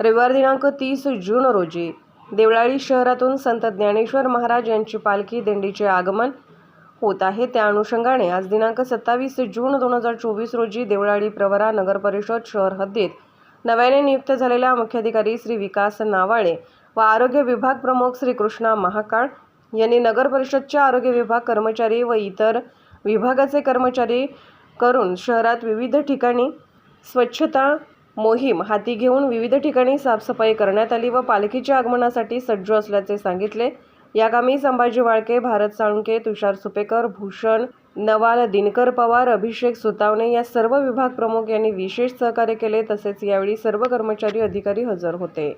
रविवार दिनांक तीस जून रोजी देवळाळी शहरातून संत ज्ञानेश्वर महाराज यांची पालखी दिंडीचे आगमन होत आहे. त्या अनुषंगाने आज दिनांक सत्तावीस जून दोन हजार चोवीस रोजी देवळाळी प्रवरा नगर परिषद शहर हद्दीत नव्याने नियुक्त झालेल्या मुख्याधिकारी श्री विकास नावाळे व आरोग्य विभाग प्रमुख श्री कृष्णा महाकाळ यांनी नगर परिषदच्या आरोग्य विभाग कर्मचारी व इतर विभागाचे कर्मचारी करून शहरात विविध ठिकाणी स्वच्छता मोहीम हाती घेऊन विविध ठिकाणी साफसफाई करण्यात आली व पालखीच्या आगमनासाठी सज्ज असल्याचे सांगितले. या कामी संभाजी वाळके भारत साळुंके तुषार सुपेकर भूषण नवाल दिनकर पवार अभिषेक सुतावणे या सर्व विभाग प्रमुख यांनी विशेष सहकार्य केले. तसेच यावेळी सर्व कर्मचारी अधिकारी हजर होते.